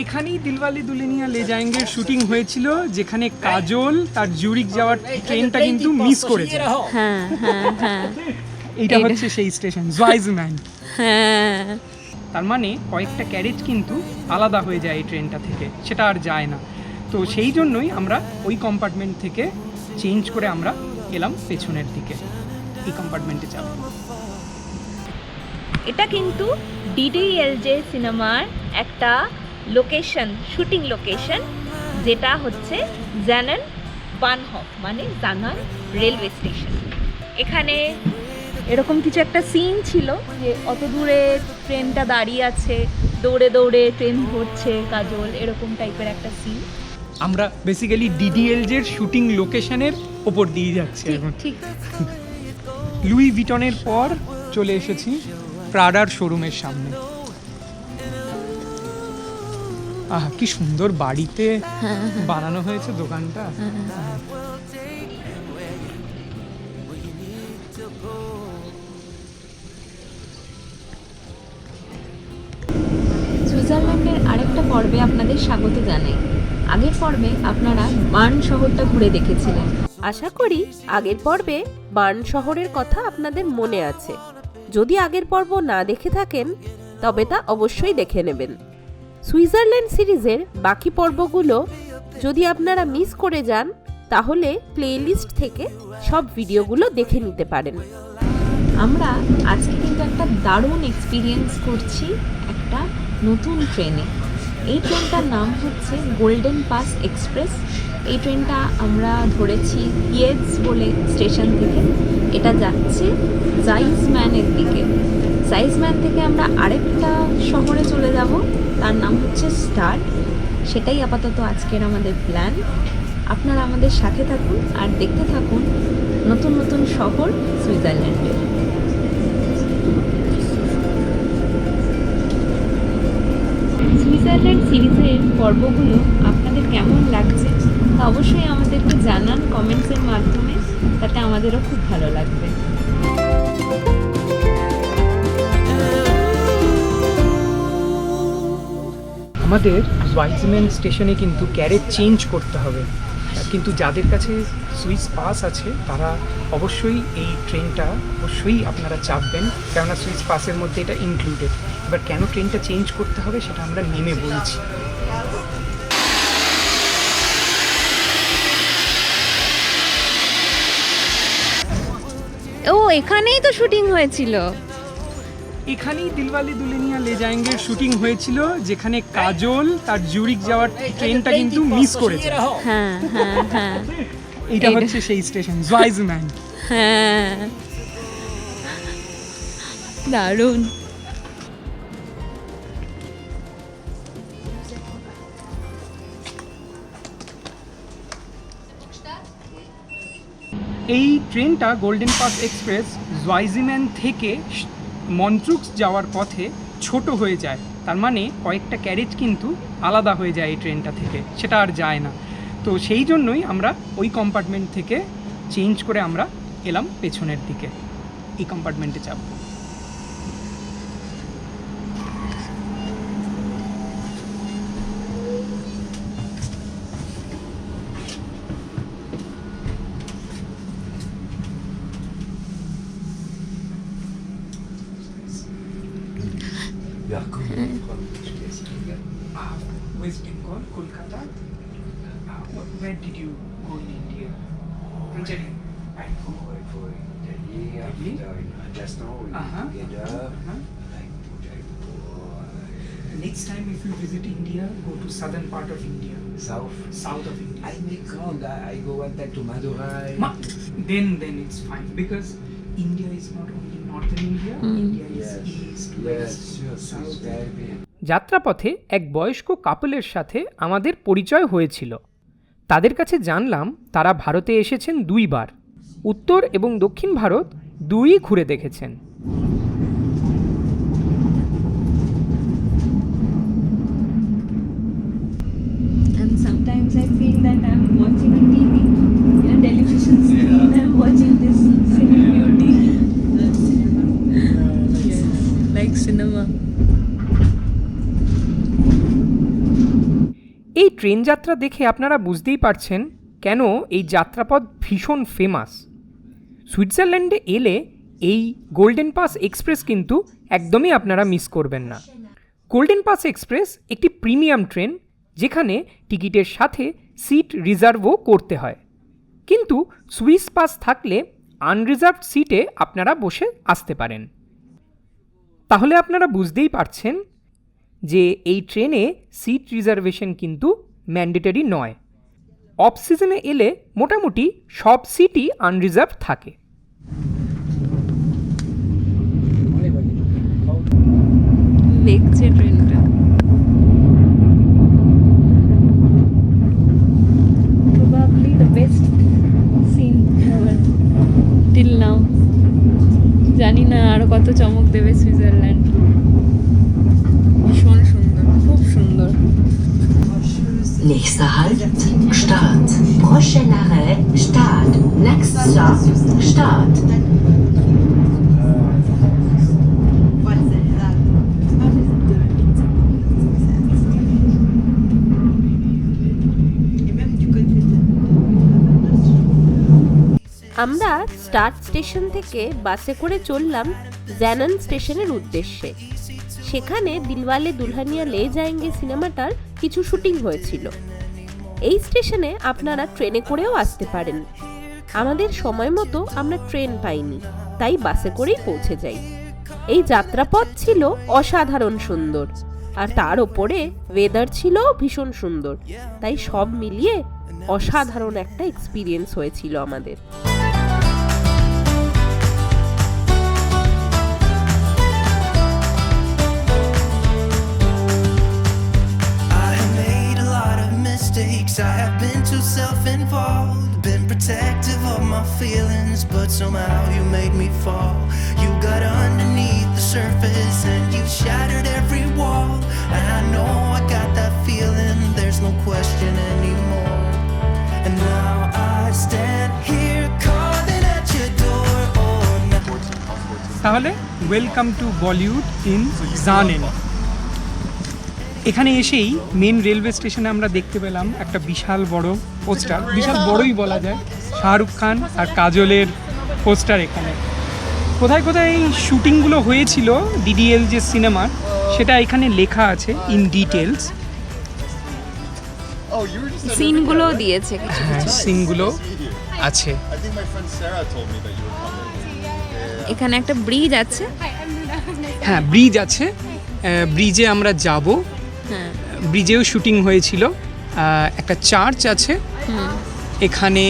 এখানেই দিলওয়ালে দুলেনিয়া লে জায়েঙ্গের শুটিং হয়েছিল যেখানে কাজল তার জুরিক যাওয়ার ট্রেনটা কিন্তু মিস করেছে হ্যাঁ হ্যাঁ হ্যাঁ। এইটা হচ্ছে সেই স্টেশন জয়েজম্যান হ্যাঁ। তার মানে কয়েকটা ক্যারেজ কিন্তু আলাদা হয়ে যায় এই ট্রেনটা থেকে সেটা আর যায় না। তো সেই জন্যই আমরা ওই কম্পার্টমেন্ট থেকে চেঞ্জ করে আমরা এলাম পেছনের দিকে এই কম্পার্টমেন্টে যাব। এটা কিন্তু ডিডিএলজে সিনেমার একটা লোকেশন শুটিং লোকেশন যেটা হচ্ছে জানান বানহফ মানে জানান রেলওয়ে স্টেশন এখানে এরকম কিছু একটা সিন ছিল যে অত দূরে ট্রেনটা দাঁড়িয়ে আছে দৌড়ে দৌড়ে ট্রেন ধরছে কাজল এরকম টাইপের একটা সিন আমরা বেসিক্যালি ডিডিএলজের শুটিং লোকেশনের ওপর দিয়ে যাচ্ছি ঠিক এখন। ঠিক। লুই ভিটনের পর চলে এসেছি প্রাডার শোরুমের সামনে। আহ কি সুন্দর বাড়িতে বানানো হয়েছে দোকানটা। সুইজারল্যান্ডের আরেকটা পর্বে আপনাদের স্বাগত জানাই। আগের পর্বে আপনারা বার্ন শহরটা ঘুরে দেখেছিলেন। আশা করি আগের পর্বে বার্ন শহরের কথা আপনাদের মনে আছে। যদি আগের পর্ব না দেখে থাকেন তবে তা অবশ্যই দেখে নেবেন। সুইজারল্যান্ড সিরিজের বাকি পর্বগুলো যদি আপনারা মিস করে যান, তাহলে প্লেলিস্ট থেকে সব ভিডিওগুলো দেখে নিতে পারেন। আমরা আজকে কিন্তু একটা দারুণ এক্সপিরিয়েন্স করছি একটা নতুন ট্রেনে এই ট্রেনটার নাম হচ্ছে গোল্ডেন পাস এক্সপ্রেস এই ট্রেনটা আমরা ধরেছি ইয়েজ বলে স্টেশন থেকে। এটা যাচ্ছে জাইজম্যানের দিকে। জাইজম্যান থেকে আমরা আরেকটা শহরে চলে যাব। তার নাম হচ্ছে স্টার সেটাই আপাতত আজকের আমাদের প্ল্যান আপনারা আমাদের সাথে থাকুন আর দেখতে থাকুন নতুন নতুন শহর সুইজারল্যান্ডে। সুইজারল্যান্ড সিরিজের পর্বগুলো আপনাদের কেমন লাগছে? তা অবশ্যই আমাদেরকে জানান কমেন্টসের মাধ্যমে, তাতে আমাদেরও খুব ভালো লাগবে। আমাদের ওয়াইজম্যান স্টেশনে কিন্তু ক্যারেজ চেঞ্জ করতে হবে। কিন্তু যাদের কাছে সুইস পাস আছে, তারা অবশ্যই এই ট্রেনটা অবশ্যই আপনারা চাপবেন, কেননা সুইস পাসের মধ্যে এটা ইনক্লুডেড এবার কেন ট্রেনটা চেঞ্জ করতে হবে, সেটা আমরা নেমে বলছি। ও এখানেই তো শুটিং হয়েছিল। এখানেই দিলওয়ালি দুলেনিয়া লে জায়েঙ্গের শুটিং হয়েছিল যেখানে কাজল তার জুরিক যাওয়ার ট্রেনটা কিন্তু মিস করেছে। হ্যাঁ হ্যাঁ হ্যাঁ। এইটা- হচ্ছে সেই স্টেশন জয়জম্যান হ্যাঁ। দারুণ। এই ট্রেনটা গোল্ডেন পাস এক্সপ্রেস জয়জিম্যান থেকে মন্ত্রুক্স যাওয়ার পথে ছোট হয়ে যায়। তার মানে কয়েকটা ক্যারেজ কিন্তু আলাদা হয়ে যায় এই ট্রেনটা থেকে। সেটা আর যায় না। তো সেই জন্যই আমরা ওই কম্পার্টমেন্ট থেকে চেঞ্জ করে আমরা এলাম পেছনের দিকে। এই কম্পার্টমেন্টে যাব West Bengal Kolkata where did you go in India? Project. I go for the year Really? after just now we Uh-huh. together Uh-huh. like Next time if you visit India, go to southern part of India, South. south of India. I make round. I, I go one time to Madurai. Ma- then then it's fine because India is not only northern India, India is Yes. east, Yes, west, sure, south. যাত্রাপথে এক বয়স্ক কাপলের সাথে আমাদের পরিচয় হয়েছিল তাদের কাছে জানলাম তারা ভারতে এসেছেন দুইবার উত্তর এবং দক্ষিণ ভারত দুই ঘুরে দেখেছেন And that I'm watching a TV, in a television screen, I'm watching this cinema. Beauty. Like cinema. Train যাত্রা দেখে আপনারা বুঝতেই পারছেন কেন এই যাত্রাপথ ভীষণ ফেমাস সুইজারল্যান্ডে এলে এই গোল্ডেন পাস এক্সপ্রেস কিন্তু একদমই আপনারা মিস করবেন না। গোল্ডেন পাস এক্সপ্রেস একটি প্রিমিয়াম ট্রেন যেখানে টিকিটের সাথে সিট রিজার্ভও করতে হয়। কিন্তু সুইস পাস থাকলে আনরিজার্ভড সিটে আপনারা বসে আসতে পারেন। তাহলে আপনারা বুঝতেই পারছেন যে এই ট্রেনে সিট রিজার্ভেশন কিন্তু ম্যান্ডেটরি নয়। অফ সিজনে এলে মোটামুটি সব সিটই আনরিজার্ভ থাকে। ট্রেনটা probably the best scene ever till now জানি না আরও কত চমক দেবে সুইজারল্যান্ড ভীষণ সুন্দর খুব সুন্দর Nächster Halt, Start. Prochaine arrêt, Start. Next stop, Start. আমরা স্টার্ট স্টেশন থেকে বাসে করে চললাম জ্যানন স্টেশনের উদ্দেশ্যে। সেখানে দিলওয়ালে দুলহানিয়া লে যায়েঙ্গে সিনেমাটার কিছু শুটিং হয়েছিল। এই স্টেশনে আপনারা ট্রেনে করেও আসতে পারেন। আমাদের সময় মতো আমরা ট্রেন পাইনি, তাই বাসে করেই পৌঁছে যাই। এই যাত্রাপথ ছিল অসাধারণ সুন্দর, আর তার ওপরে ওয়েদার ছিল ভীষণ সুন্দর। তাই সব মিলিয়ে অসাধারণ একটা এক্সপিরিয়েন্স হয়েছিল আমাদের। Somehow you made me fall. You got underneath the surface and you shattered every wall. And I know I got that feeling, there's no question anymore. And now I stand here calling at your door. Oh. তাহলে welcome to Bollywood ইন জানেন এখানে এসেই main railway স্টেশনে আমরা দেখতে পেলাম একটা বিশাল বড় পোস্টার বিশাল বড়ই বলা যায় শাহরুখ খান আর কাজলের পোস্টার এখানে। কোথায় কোথায় এই শুটিংগুলো হয়েছিল ডিডিএল যে সিনেমার সেটা এখানে লেখা আছে ইন ডিটেলস সিনগুলো দিয়েছে হ্যাঁ সিনগুলো আছে. এখানে একটা ব্রিজ আছে। হ্যাঁ ব্রিজ আছে। ব্রিজে আমরা যাব। হ্যাঁ। ব্রিজেও শুটিং হয়েছিল। একটা চার্চ আছে। এখানে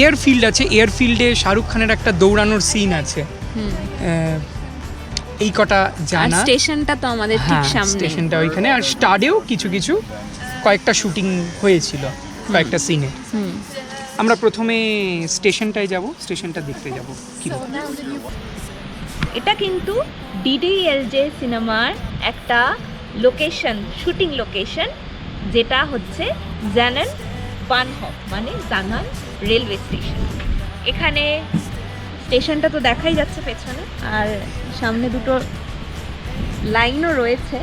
এয়ারফিল্ড আছে। এয়ারফিল্ডে শাহরুখ খানের একটা দৌড়ানোর সিন আছে। এই কটা জানা। স্টেশনটা তো আমাদের ঠিক হ্যাঁ সামনে স্টেশনটা ওইখানে। আর স্টাডেও কিছু কিছু কয়েকটা শুটিং হয়েছিল কয়েকটা সিনে আমরা প্রথমে স্টেশনটায় যাব স্টেশনটা দেখতে যাব। কি এটা কিন্তু ডিডিএলজে সিনেমার একটা লোকেশন শুটিং লোকেশন যেটা হচ্ছে জানান বানহক মানে জাঙ্গান রেলওয়ে স্টেশন এখানে স্টেশনটা তো দেখাই যাচ্ছে পেছনে, আর সামনে দুটো লাইনও রয়েছে।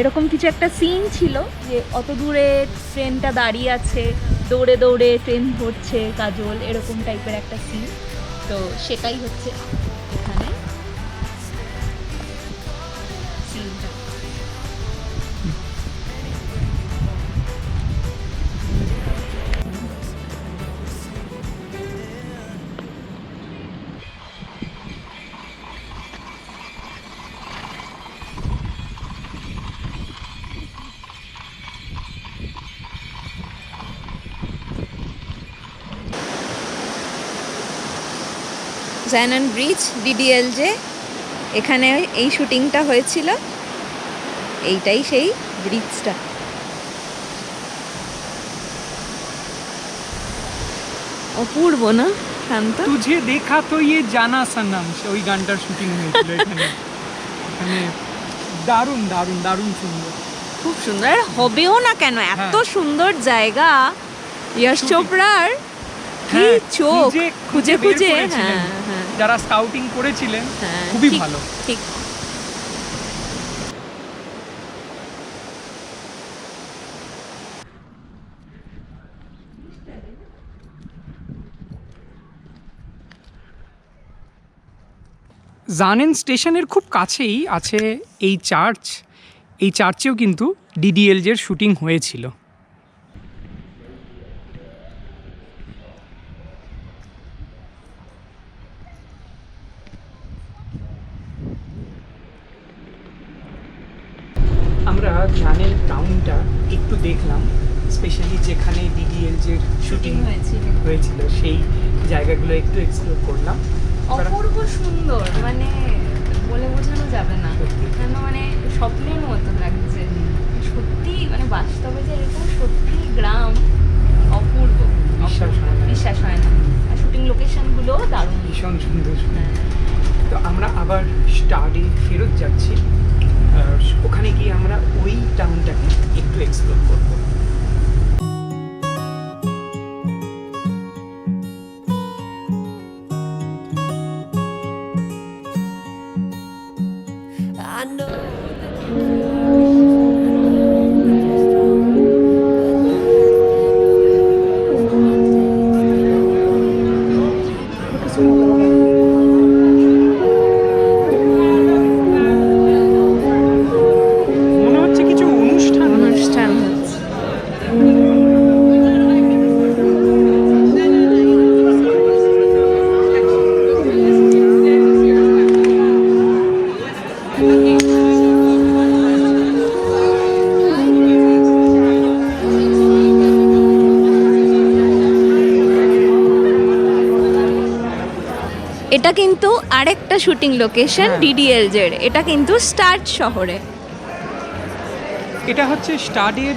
এরকম কিছু একটা সিন ছিল যে অত দূরে ট্রেনটা দাঁড়িয়ে আছে, দৌড়ে দৌড়ে ট্রেন ধরছে, কাজল, এরকম টাইপের একটা সিন তো সেটাই হচ্ছে। জ্যানন ব্রিজ ডিডিএলজে এখানে এই শুটিংটা হয়েছিল। এইটাই সেই ব্রিজটা। অপূর্ব না? শান্ত? তুঝে দেখা তো ইয়ে জানা সনম ওই গানটার শুটিং হয়েছিল এখানে। এখানে দারুণ দারুণ দারুণ সুন্দর। খুব সুন্দর। হবেও না কেন? এত হ্যাঁ। সুন্দর জায়গা। ইয়াশ চোপড়ার কি হ্যাঁ, চোখ? খুঁজে- খুঁজে হ্যাঁ। যারা স্কাউটিং করেছিলেন হ্যাঁ, খুবই ভালো। ঠিক। জানেন স্টেশনের খুব কাছেই আছে এই চার্চ। এই চার্চেও কিন্তু ডিডিএলজের শুটিং হয়েছিল। শুটিং লোকেশন হ্যাঁ। ডিডিএলজের এটা কিন্তু স্টার্ট শহরে এটা হচ্ছে স্টাডের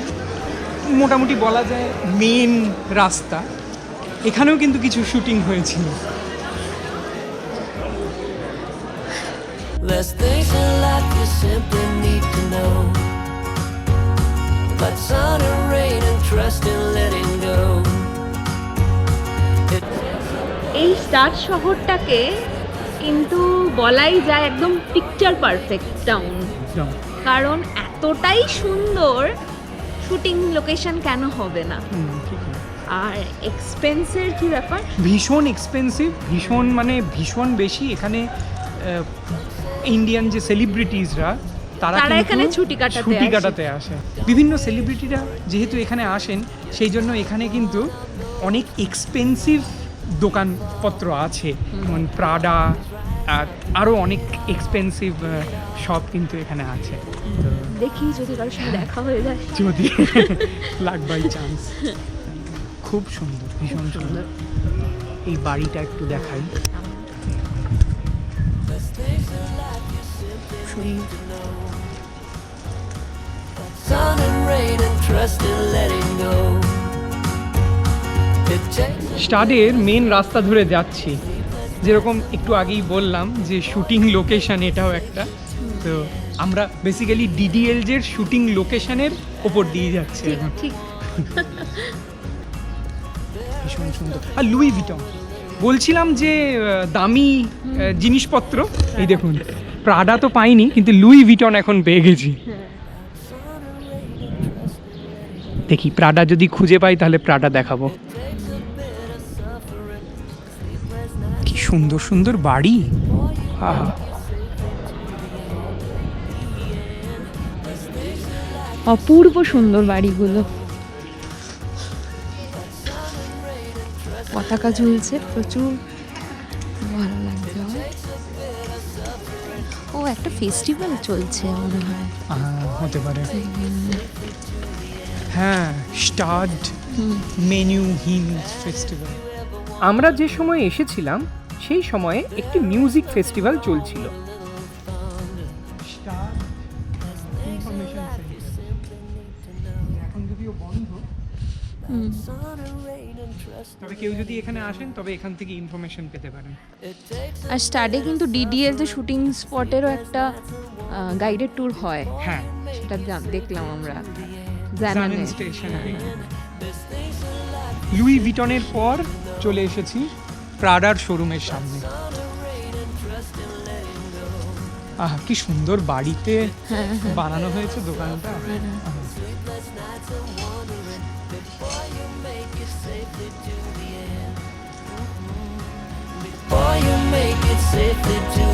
মোটামুটি বলা যায় মেন রাস্তা এখানেও কিন্তু কিছু শুটিং হয়েছিল There's things in life you simply need to know. But sun and rain and trust in letting go. এই স্টার্ট শহরটাকে কিন্তু বলাই যায় একদম পিকচার পারফেক্ট টাউন কারণ এতটাই সুন্দর শুটিং লোকেশন কেন হবে না? আর এক্সপেন্সের কি ব্যাপার? ভীষণ এক্সপেন্সিভ ভীষণ মানে ভীষণ বেশি। এখানে ইন্ডিয়ান যে সেলিব্রিটিসরা তারা তারা এখানে ছুটি কাটাতে ছুটি কাটাতে আসে। বিভিন্ন সেলিব্রিটিরা যেহেতু এখানে আসেন সেই জন্য এখানে কিন্তু অনেক এক্সপেন্সিভ দোকানপত্র আছে। যেমন প্রাডা আর আরও অনেক এক্সপেন্সিভ শপ কিন্তু এখানে আছে। তো দেখি যদি কারোর সঙ্গে দেখা হয়ে যায়। যদি লাক বাই চান্স খুব সুন্দর ভীষণ সুন্দর। এই বাড়িটা একটু দেখাই। স্টাডের মেন রাস্তা ধরে যাচ্ছি। যেরকম একটু আগেই বললাম যে শুটিং লোকেশন এটাও একটা। তো আমরা বেসিক্যালি ডিডিএলজের শুটিং লোকেশনের ওপর দিয়ে যাচ্ছি এখন। ঠিক। ভীষণ সুন্দর। আর লুই ভিটন বলছিলাম যে দামি জিনিসপত্র। এই দেখুন প্রাডা তো পাইনি কিন্তু লুই ভিটন এখন পেয়ে গেছি। দেখি প্রাডা যদি খুঁজে পাই তাহলে প্রাডা দেখাবো। কি সুন্দর সুন্দর বাড়ি? আহা অপূর্ব সুন্দর বাড়িগুলো। পতাকা ঝুলছে প্রচুর। ভালো লাগছে ও একটা ফেস্টিভ্যাল চলছে মনে হয়। হতে পারে। হ্যাঁ স্টার্ড মেনু হিল ফেস্টিভ্যাল আমরা যে সময় এসেছিলাম সেই সময়ে একটি মিউজিক ফেস্টিভ্যাল চলছিল। তবে কেউ যদি এখানে আসেন তবে এখান থেকে ইনফরমেশন পেতে পারেন আর স্টাডে কিন্তু ডিডিএল যে শুটিং স্পটেরও একটা গাইডেড ট্যুর হয়। হ্যাঁ। সেটা দেখলাম আমরা। জানেন। স্টেশনারি লুই ভিটনের পর চলে এসেছি। প্রাডার শোরুমের সামনে আহ কি সুন্দর বাড়িতে বানানো হয়েছে দোকানটা। Boy, you make it safe to the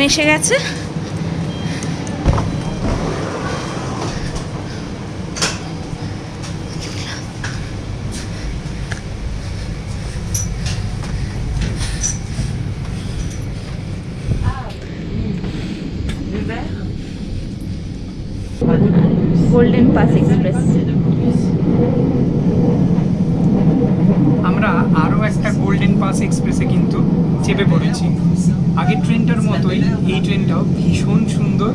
train এসে গেছে? গোল্ডেন পাস এক্সপ্রেস আমরা আরও একটা গোল্ডেন পাস এক্সপ্রেসে কিন্তু চেপে পড়েছি। আগের ট্রেনটার মতোই এই ট্রেনটাও ভীষণ সুন্দর।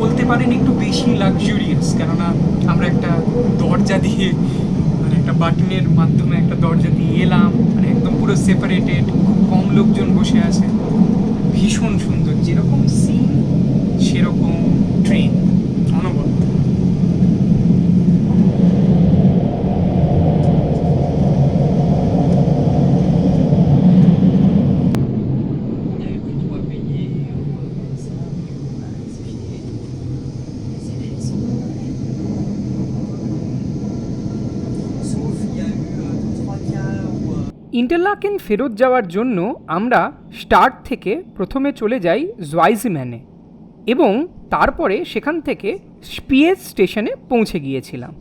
বলতে পারেন একটু বেশি লাক্সুরিয়াস কেননা আমরা একটা দরজা দিয়ে মানে একটা বাটনের মাধ্যমে একটা দরজা দিয়ে এলাম মানে একদম পুরো সেপারেটেড খুব কম লোকজন বসে আছে। ভীষণ সুন্দর, যেরকম সিন সেরকম ট্রেন ইন্টারলাকেন ফেরত যাওয়ার জন্য আমরা স্টার্ট থেকে প্রথমে চলে যাই জোয়াইজিম্যানে এবং তারপরে সেখান থেকে স্পিয়েস স্টেশনে পৌঁছে গিয়েছিলাম।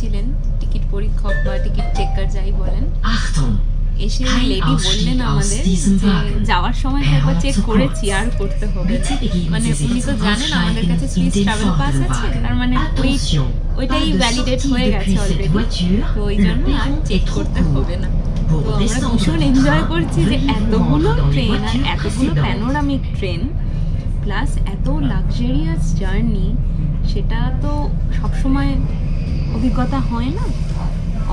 ছিলেন টিকিট পরীক্ষক বা টিকিট চেকার যাই বলেন এসে লেডি বললেন আমাদের যাওয়ার সময় চেক করেছি আর করতে হবে। মানে আমাদের কাছে ট্রাভেল পাস আছে মানে আর চেক করতে হবে না। তো আমরা ভীষণ এনজয় করছি যে এতগুলো ট্রেন আর এতগুলো প্যানোরামিক ট্রেন প্লাস এত লাক্সারিয়াস জার্নি সেটা তো সবসময় অভিজ্ঞতা হয় না?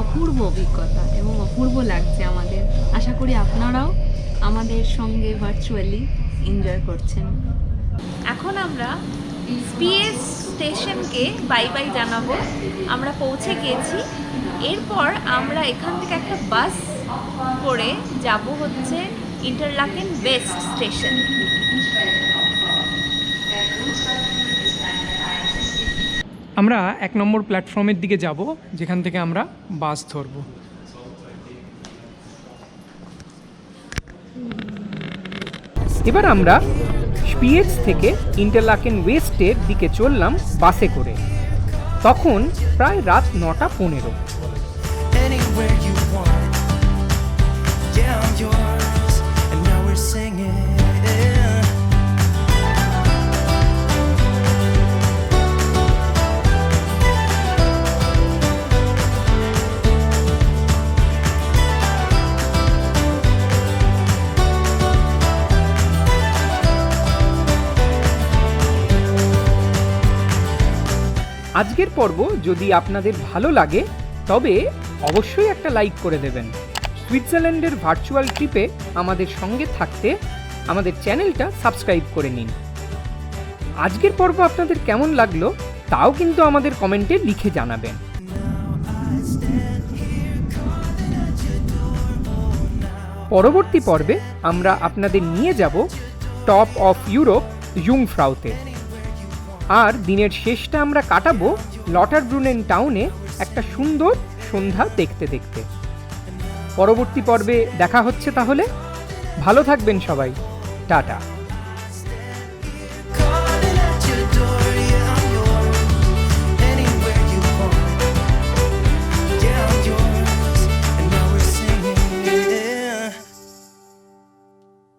অপূর্ব অভিজ্ঞতা এবং অপূর্ব লাগছে আমাদের। আশা করি আপনারাও আমাদের সঙ্গে ভার্চুয়ালি এনজয় করছেন। এখন আমরা স্পিএস স্টেশনকে বাই বাই জানাব। আমরা পৌঁছে গিয়েছি এরপর আমরা এখান থেকে একটা বাস করে যাব হচ্ছে ইন্টারলাকেন ওয়েস্ট স্টেশন আমরা এক নম্বর প্ল্যাটফর্মের দিকে যাব, যেখান থেকে আমরা বাস ধরব। এবার আমরা স্পিয়েটস থেকে ইন্টারলাকেন ওয়েস্টের দিকে চললাম বাসে করে। তখন প্রায় রাত নটা পনেরো। পর্ব যদি আপনাদের ভালো লাগে, তবে অবশ্যই একটা লাইক করে দেবেন। সুইজারল্যান্ডের ভার্চুয়াল ট্রিপে আমাদের সঙ্গে থাকতে আমাদের চ্যানেলটা সাবস্ক্রাইব করে নিন। আজকের পর্ব আপনাদের কেমন লাগল, তাও কিন্তু আমাদের কমেন্টে লিখে জানাবেন। পরবর্তী পর্বে আমরা আপনাদের নিয়ে যাব টপ অফ ইউরোপ, জুংফ্রাউতে। আর দিনের শেষটা আমরা কাটাবো লটার ব্রুনেন টাউনে একটা সুন্দর সন্ধ্যা দেখতে দেখতে। পরবর্তী পর্বে দেখা হচ্ছে তাহলে। ভালো থাকবেন সবাই। টাটা।